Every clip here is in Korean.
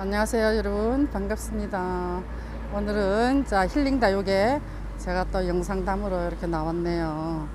안녕하세요 여러분. 반갑습니다. 오늘은 자 힐링 다육에 제가 또 영상 담으러 이렇게 나왔네요.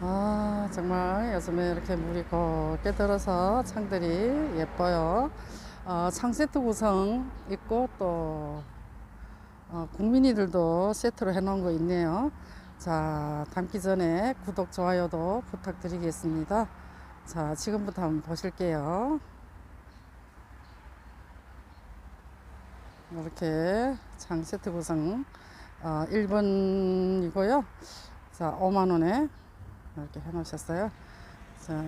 아 정말 요즘에 이렇게 물이 곱게 들어서 창들이 예뻐요. 어, 창 세트 구성 있고 또 어, 국민이들도 세트로 해 놓은 거 있네요. 자 담기 전에 구독 좋아요도 부탁드리겠습니다. 자 지금부터 한번 보실게요 이렇게 장 세트 구성 어, 1번이고요. 자, 5만 원에 이렇게 해 놓으셨어요. 자,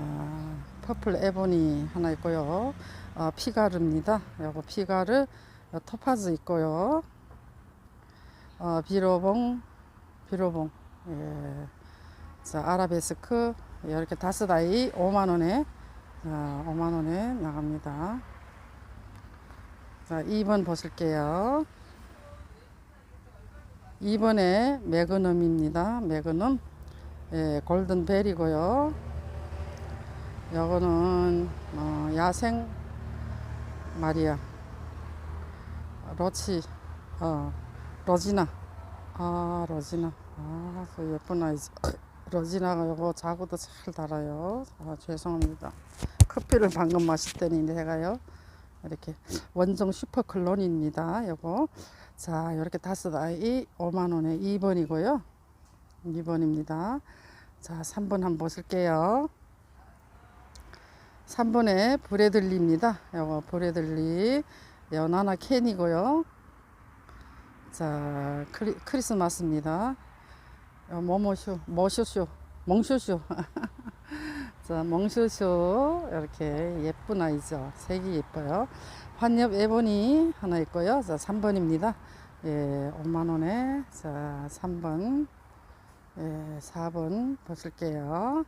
퍼플 에보니 하나 있고요. 어, 피가르입니다. 요거 피가르 어, 토파즈 있고요. 어, 비로봉 비로봉 예. 자, 아라베스크 이렇게 다섯 아이 5만 원에 자, 5만 원에 나갑니다. 자, 2번 보실게요. 2번에 매그넘입니다. 매그넘. 예, 골든벨이고요. 요거는 어, 야생 마리아. 로치. 어, 로지나. 아, 로지나. 아, 그 예쁜 아이지. 로지나가 요거 자구도 잘 달아요. 아, 죄송합니다. 커피를 방금 마셨더니 내가요. 이렇게 원종 슈퍼 클론입니다. 요거 자 이렇게 다섯 아이 5만 원에 2번이고요. 2번입니다. 자 3번 한번 보실게요. 3번에 브레들리입니다. 요거 브레들리 연하나 캔이고요. 자 크리, 크리스마스입니다. 요 모모쇼 모쇼쇼 몽쇼쇼 자, 멍쇼쇼 이렇게 예쁜 아이죠. 색이 예뻐요. 환엽 에보니 하나 있고요. 자, 3번입니다. 예, 5만 원에 자, 3번. 예, 4번 보실게요.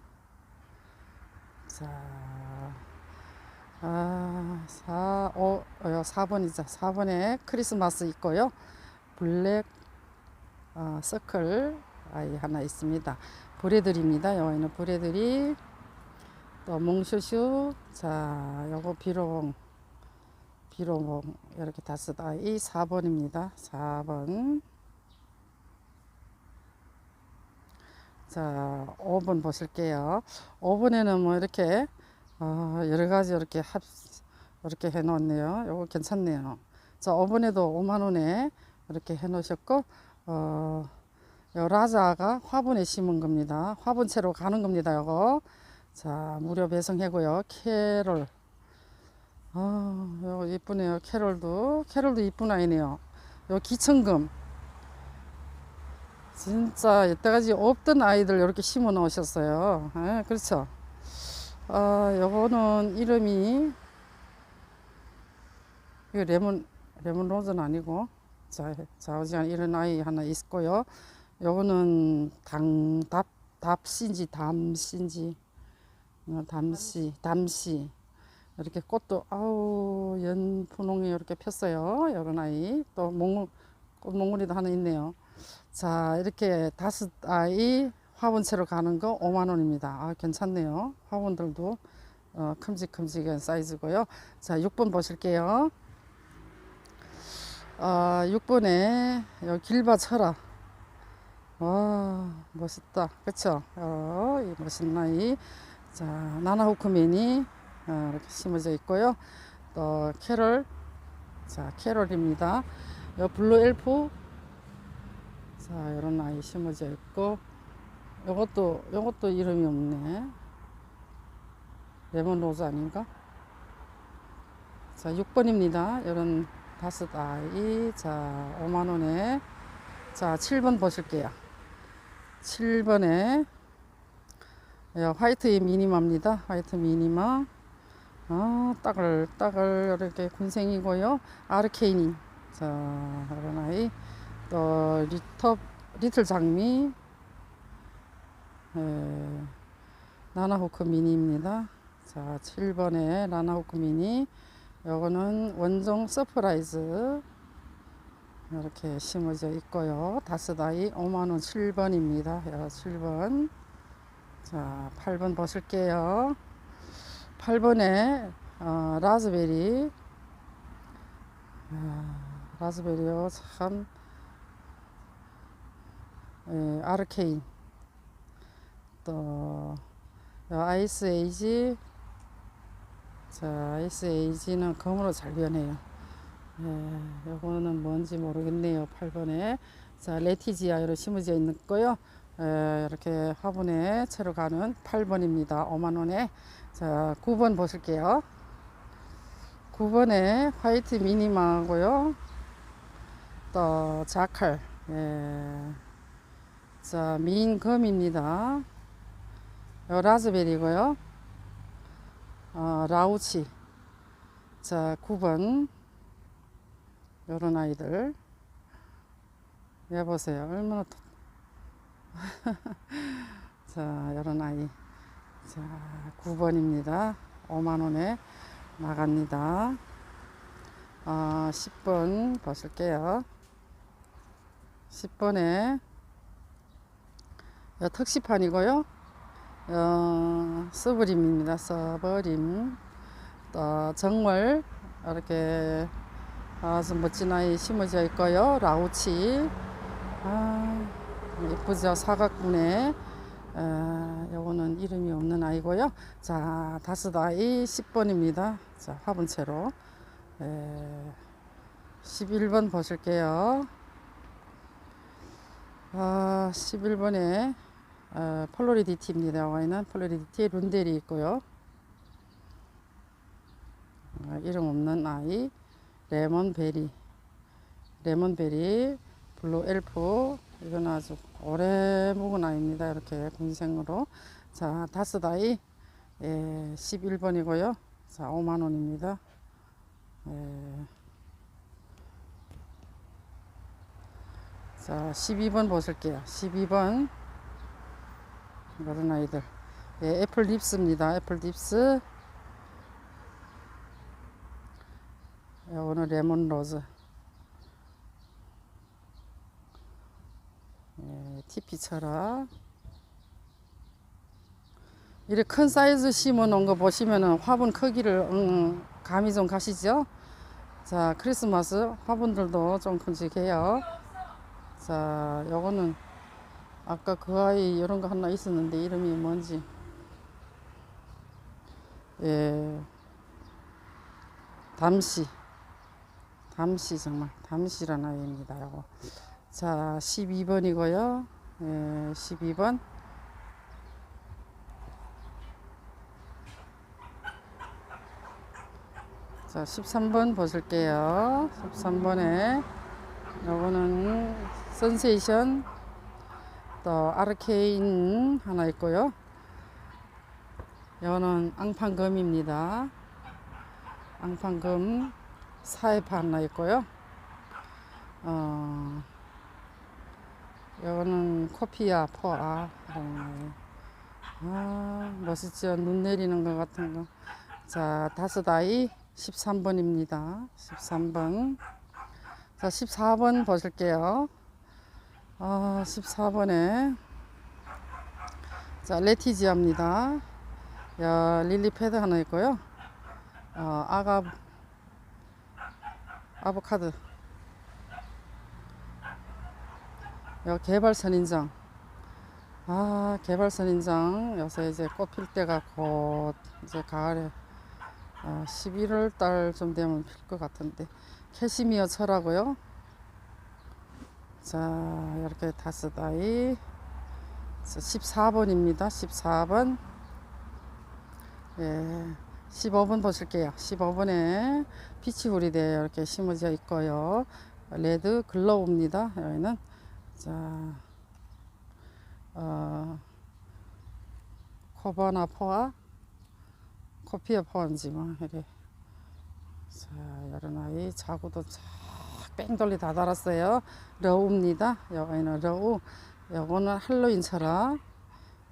자, 아, 4, 5, 어, 4번이죠. 4번에 크리스마스 있고요. 블랙 어, 서클 아이 하나 있습니다. 브레들입니다. 여기는 브레들이 또 몽슈슈 자 요거 비롱 비롱 이렇게 다섯 아이 4번입니다. 4번. 자 5번 보실게요. 5번에는 뭐 이렇게 어, 여러 가지 이렇게 합 이렇게 해 놓았네요. 요거 괜찮네요. 자 5번에도 5만원에 이렇게 해 놓으셨고 어, 요 라자가 화분에 심은 겁니다. 화분채로 가는 겁니다 요거 자, 무료 배송해고요. 캐롤. 아, 요 이쁘네요. 캐롤도. 캐롤도 이쁜 아이네요. 요 기천금. 진짜 이때까지 없던 아이들 이렇게 심어 놓으셨어요. 예, 그렇죠. 아, 요거는 이름이 이거 레몬 레몬 로즈는 아니고 자, 자우지간 이런 아이 하나 있고요. 요거는 당 답 답신지 담신지 어, 담시, 담시. 이렇게 꽃도, 아우, 연분홍이 이렇게 폈어요. 이런 아이. 또, 몽, 꽃몽구리도 하나 있네요. 자, 이렇게 다섯 아이 화분채로 가는 거 5만원입니다. 아, 괜찮네요. 화분들도, 어, 큼직큼직한 사이즈고요. 자, 6번 보실게요. 어, 6번에, 여기 길바 철아. 와, 멋있다. 그쵸? 어, 이 멋있는 아이. 자, 나나호크맨이 어, 이렇게 심어져 있고요. 또 캐롤, 자 캐롤입니다. 요 블루 엘프, 자 이런 아이 심어져 있고, 요것도 요것도 이름이 없네. 레몬 로즈 아닌가? 자 6번입니다. 이런 다섯 아이, 자 5만 원에, 자 7번 보실게요. 7번에 예, 화이트 미니마입니다. 화이트 미니마. 아, 따글, 따글, 이렇게 군생이고요. 아르케이닝. 자, 이런 아이. 또, 리터, 리틀 장미. 예, 나나호크 미니입니다. 자, 7번에 나나호크 미니. 요거는 원종 서프라이즈. 이렇게 심어져 있고요. 다섯 아이 5만원 7번입니다. 7번. 자, 8번 보실게요. 8번에 어, 라즈베리. 아, 라즈베리요 참. 예, 아르케인. 또요 아이스 에이지. 자 아이스 에이지는 검으로 잘 변해요. 예, 요거는 뭔지 모르겠네요 8번에. 자 레티지아로 심어져 있는 거요. 예, 이렇게 화분에 채로 가는 8번입니다. 5만원에. 자 9번 보실게요. 9번에 화이트 미니마고요. 또 자칼. 예. 자요 라즈베리고요. 어, 라우치. 자 9번. 요런 아이들. 여보세요. 얼마나 더- 자 요런 아이. 자 9번입니다. 5만원에 나갑니다. 어, 10번 보실게요. 10번에 특시판이고요? 어, 서브림입니다. 서브림. 또 정월 이렇게 아주 멋진 아이 심어져 있고요. 라우치. 아 예쁘죠? 사각분에. 아, 요거는 이름이 없는 아이고요. 자 다섯 아이 10번입니다. 자 화분채로. 에, 11번 보실게요. 아 11번에 어, 폴로리디티입니다. 와이는 폴로리디티 룬델이 있고요. 아, 이름 없는 아이. 레몬베리. 레몬베리 블루 엘프 이건 아주 오래 묵은 아이입니다. 이렇게 공생으로. 자 다섯 아이. 예, 11번이고요. 자 5만원입니다. 예. 자 12번 보실게요. 12번. 이런 아이들. 예, 애플 립스입니다. 애플 립스. 오늘 레몬 로즈 예, 티피처라. 이렇게 큰 사이즈 심어 놓은 거 보시면은 화분 크기를 음, 감이 좀 가시죠? 자 크리스마스 화분들도 좀 큼직해요. 자 요거는 아까 그 아이 이런 거 하나 있었는데 이름이 뭔지. 예. 담시 담시 정말. 담시란 아이입니다 요거. 자 12번이고요. 예 12번. 자 13번 보실게요. 13번에 요거는 센세이션 또 아르케인 하나 있고요. 요거는 앙판금입니다. 앙판금 사이파 하나 있고요. 어 요거는 코피아 포아 거. 아 멋있죠 눈 내리는 것 같은 거 자 다섯 아이 13번입니다. 13번. 자 14번 보실게요. 아 14번에. 자 레티지아입니다. 야 릴리 패드 하나 있고요. 어, 아가 아보카드 여 개발 선인장. 아 개발 선인장. 요새 이제 꽃 필 때가 곧 이제 가을에 아, 11월 달좀 되면 필 것 같은데. 캐시미어 철하고요? 자 이렇게 다섯 아이. 14번입니다. 14번. 예 15번 보실게요. 15번에 피치 후리대 이렇게 심어져 있고요. 레드 글로우입니다. 여기는 자 어, 코바나 포아 코피아 포인지 뭐 이래. 자 이런 아이 자구도 쫙뺑 돌리 다 달았어요. 러우입니다. 여기는 러우. 요거는 할로윈처라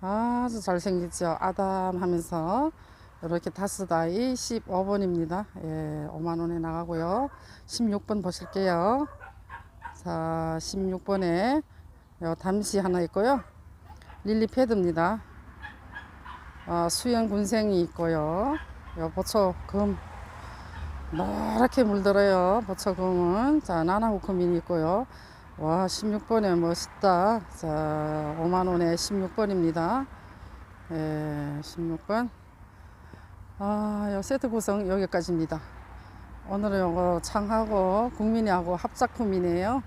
아주 잘생겼죠. 아담 하면서 이렇게 다섯 아이 15번입니다. 예 5만원에 나가고요. 16번 보실게요 자 16번에 요 담시 하나 있고요 릴리 패드입니다 어, 수영 군생이 있고요 요 보초 금 노랗게 물들어요. 보초금은. 자, 나나무 금이 있고요. 와, 16번에 멋있다. 자, 5만원에 16번입니다. 예, 16번. 아, 요 세트 구성 여기까지입니다. 오늘은 요거 창하고 국민이하고 합작품이네요.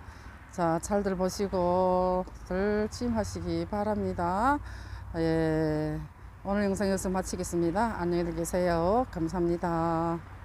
자, 잘들 보시고 들침하시기 바랍니다. 예, 오늘 영상 여기서 마치겠습니다. 안녕히 계세요. 감사합니다.